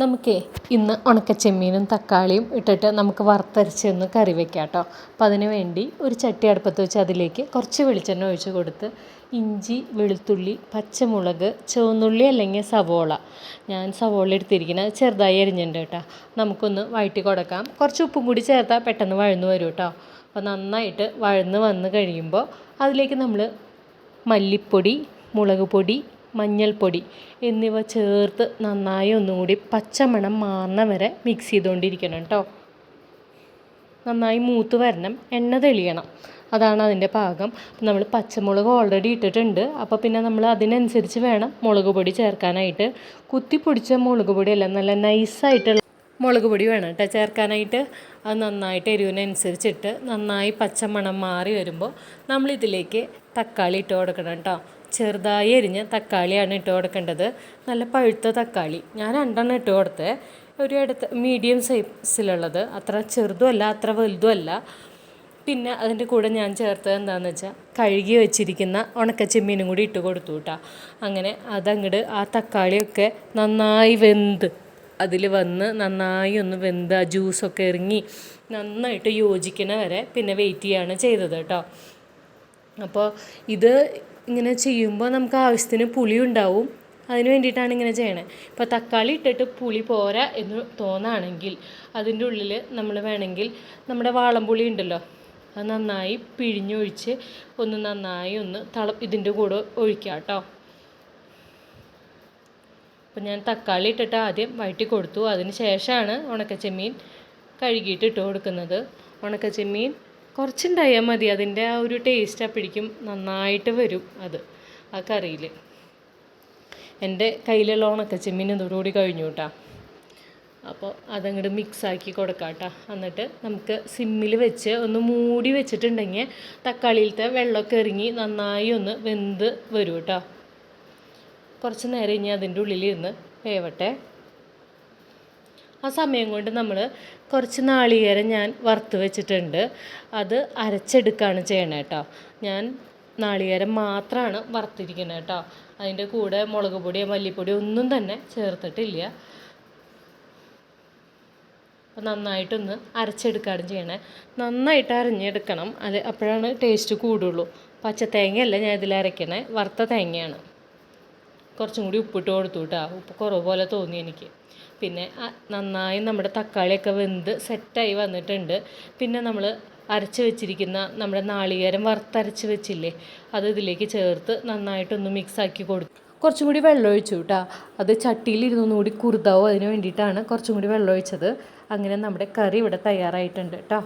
നമുക്കേ ഇന്ന് ഉണക്കച്ചെമ്മീനും തക്കാളിയും ഇട്ടിട്ട് നമുക്ക് വറുത്തരച്ചൊന്ന് കറി വെക്കാം കേട്ടോ. അപ്പോൾ അതിന് വേണ്ടി ഒരു ചട്ടി അടുപ്പത്ത് വെച്ച് അതിലേക്ക് കുറച്ച് വെളിച്ചെണ്ണ ഒഴിച്ച് കൊടുത്ത് ഇഞ്ചി വെളുത്തുള്ളി പച്ചമുളക് ചുവന്നുള്ളി അല്ലെങ്കിൽ സവോള. ഞാൻ സവോള എടുത്തിരിക്കുന്നത് ചെറുതായി അരിഞ്ഞിട്ടുണ്ട് കേട്ടോ. നമുക്കൊന്ന് വഴറ്റി കൊടുക്കാം. കുറച്ച് ഉപ്പും കൂടി ചേർത്താൽ പെട്ടെന്ന് വഴന്നു വരും കേട്ടോ. അപ്പോൾ നന്നായിട്ട് വഴന്ന് വന്ന് കഴിയുമ്പോൾ അതിലേക്ക് നമ്മൾ മല്ലിപ്പൊടി മുളക് പൊടി മഞ്ഞൾപ്പൊടി എന്നിവ ചേർത്ത് നന്നായി ഒന്നുകൂടി പച്ചമണം മാറുന്ന വരെ മിക്സ് ചെയ്തുകൊണ്ടിരിക്കണം കേട്ടോ. നന്നായി മൂത്ത് വരണം എണ്ണ തെളിയണം. അതാണ് അതിന്റെ പാകം. നമ്മൾ പച്ചമുളക് ഓൾറെഡി ഇട്ടിട്ടുണ്ട്. അപ്പോൾ പിന്നെ നമ്മൾ അതിനനുസരിച്ച് വേണം മുളക് പൊടി ചേർക്കാനായിട്ട്. കുത്തിപ്പൊടിച്ച മുളക് പൊടിയല്ല നല്ല നൈസായിട്ടുള്ള മുളക് പൊടി വേണം കേട്ടോ. ചേർക്കാനായിട്ട് അത് നന്നായിട്ട് എരിവിനനുസരിച്ചിട്ട് നന്നായി പച്ചമണം മാറി വരുമ്പോൾ നമ്മളിതിലേക്ക് തക്കാളി ഇട്ട് കൊടുക്കണം കേട്ടോ. ചെറുതായി എരിഞ്ഞ തക്കാളിയാണ് ഇട്ട് കൊടുക്കേണ്ടത്. നല്ല പഴുത്ത തക്കാളി. ഞാൻ രണ്ടെണ്ണം ഇട്ട് കൊടുത്തത് ഒരു അടുത്ത് മീഡിയം സൈസിലുള്ളത്. അത്ര ചെറുതുമല്ല അത്ര വലുതുമല്ല. പിന്നെ അതിന്റെ കൂടെ ഞാൻ ചേർത്തത് എന്താണെന്ന് വെച്ചാൽ കഴുകി വെച്ചിരിക്കുന്ന ഉണക്ക ചെമ്മീനും കൂടി ഇട്ട് കൊടുത്തു കേട്ടോ. അങ്ങനെ അതങ്ങട് ആ തക്കാളിയൊക്കെ നന്നായി വെന്ത് അതിൽ വന്ന് നന്നായി ഒന്ന് വെന്ത് ആ ജ്യൂസൊക്കെ ഇറങ്ങി നന്നായിട്ട് യോജിക്കണ വരെ പിന്നെ വെയിറ്റ് ചെയ്യാണ് ചെയ്തത് കേട്ടോ. അപ്പോൾ ഇത് ഇങ്ങനെ ചെയ്യുമ്പോൾ നമുക്ക് ആവശ്യത്തിന് പുളി ഉണ്ടാവും. അതിന് വേണ്ടിയിട്ടാണ് ഇങ്ങനെ ചെയ്യണേ. ഇപ്പോൾ തക്കാളി ഇട്ടിട്ട് പുളി പോരാ എന്ന് തോന്നുകയാണെങ്കിൽ അതിന്റെ ഉള്ളിൽ നമ്മൾ വേണമെങ്കിൽ നമ്മുടെ വാളംപുളി ഉണ്ടല്ലോ അത് നന്നായി പിഴിഞ്ഞൊഴിച്ച് ഒന്ന് നന്നായി ഒന്ന് തള ഇതിന്റെ കൂടെ ഒഴിക്കുക കേട്ടോ അപ്പം ഞാൻ തക്കാളി ഇട്ടിട്ട് ആദ്യം വഴറ്റി കൊടുത്തു. അതിന് ശേഷമാണ് ഉണക്കച്ചെമ്മീൻ കഴുകിയിട്ട് ഇട്ട് കൊടുക്കുന്നത്. ഉണക്കച്ചെമ്മീൻ കുറച്ചുണ്ടായാൽ മതി. അതിന്റെ ആ ഒരു ടേസ്റ്റ് പിടിക്കും നന്നായിട്ട് വരും അത് ആ കറിയിൽ. എന്റെ കയ്യിലുള്ള ഉണക്കച്ചെമ്മീൻ ഇതോടുകൂടി കഴിഞ്ഞു കേട്ടോ. അപ്പോൾ അതങ്ങോട്ട് മിക്സാക്കി കൊടുക്കാം കേട്ടോ. എന്നിട്ട് നമുക്ക് സിമ്മിൽ വെച്ച് ഒന്ന് മൂടി വെച്ചിട്ടുണ്ടെങ്കിൽ തക്കാളിയിലത്തെ വെള്ളമൊക്കെ ഇറങ്ങി നന്നായി ഒന്ന് വെന്ത് വരും കേട്ടോ. കുറച്ച് നേരം ഇനി അതിന്റെ ഉള്ളിലിരുന്ന് വേവട്ടെ. ആ സമയം കൊണ്ട് നമ്മൾ കുറച്ച് നാളികേരം ഞാൻ വറുത്ത് വെച്ചിട്ടുണ്ട്. അത് അരച്ചെടുക്കുകയാണ് ചെയ്യണേ കേട്ടോ ഞാൻ നാളികേരം മാത്രമാണ് വറുത്തിരിക്കുന്നത് കേട്ടോ അതിന്റെ കൂടെ മുളക് പൊടിയോ മല്ലിപ്പൊടിയോ ഒന്നും തന്നെ ചേർത്തിട്ടില്ല. അപ്പോൾ നന്നായിട്ടൊന്ന് അരച്ചെടുക്കുകയാണ് ചെയ്യണേ. നന്നായിട്ട് അരഞ്ഞെടുക്കണം. അത് അപ്പോഴാണ് ടേസ്റ്റ് കൂടുള്ളൂ. പച്ച തേങ്ങയല്ല ഞാൻ ഇതിൽ അരയ്ക്കണേ വറുത്ത തേങ്ങയാണ്. കുറച്ചും കൂടി ഉപ്പിട്ട് കൊടുത്തു കേട്ടോ ഉപ്പ് കുറവ് പോലെ തോന്നി എനിക്ക്. പിന്നെ നന്നായി നമ്മുടെ തക്കാളിയൊക്കെ വെന്ത് സെറ്റായി വന്നിട്ടുണ്ട്. പിന്നെ നമ്മൾ അരച്ച് വെച്ചിരിക്കുന്ന നമ്മുടെ നാളികേരം വറുത്തരച്ച് വെച്ചില്ലേ അത് ഇതിലേക്ക് ചേർത്ത് നന്നായിട്ടൊന്ന് മിക്സാക്കി കൊടുത്തു കുറച്ചും കൂടി വെള്ളം ഒഴിച്ചു കേട്ടോ അത് ചട്ടിയിലിരുന്നൊന്നും കൂടി കുറുതാവും അതിന് വേണ്ടിയിട്ടാണ് കുറച്ചും കൂടി വെള്ളം ഒഴിച്ചത്. അങ്ങനെ നമ്മുടെ കറി ഇവിടെ തയ്യാറായിട്ടുണ്ട് കേട്ടോ